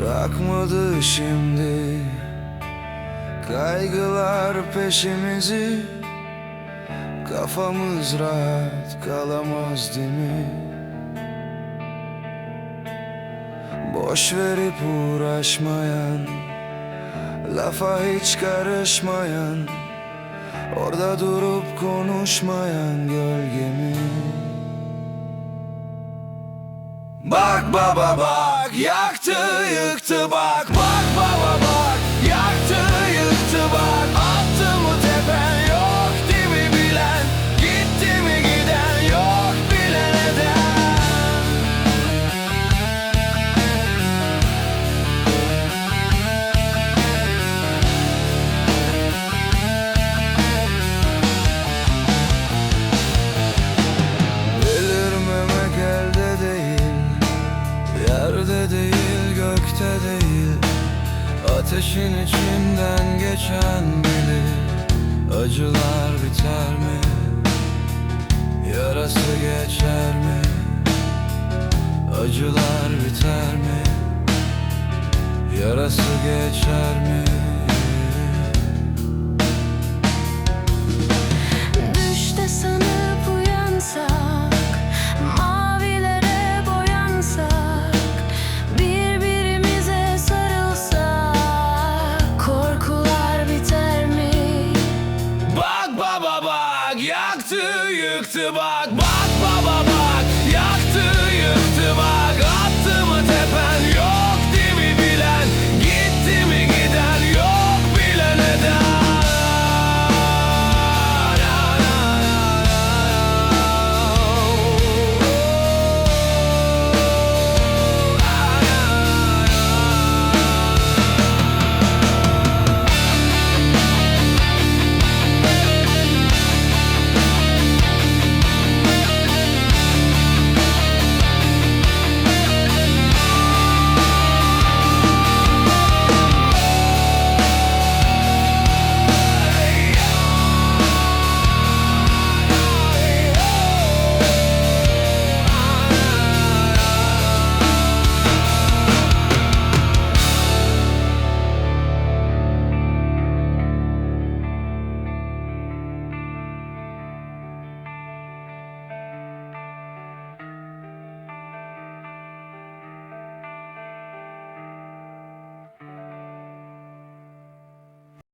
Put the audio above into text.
Bırakmadı şimdi. Kaygılar peşimizi. Kafamız rahat kalamaz değil mi? Boş verip uğraşmayan Lafa hiç karışmayan Orada durup konuşmayan gölgemi Bak baba bak yaktı yıktı bak. Bak baba Ateşin içinden geçen bilir Acılar biter mi? Yarası geçer mi? Acılar biter mi? Yarası geçer mi? bak. bak.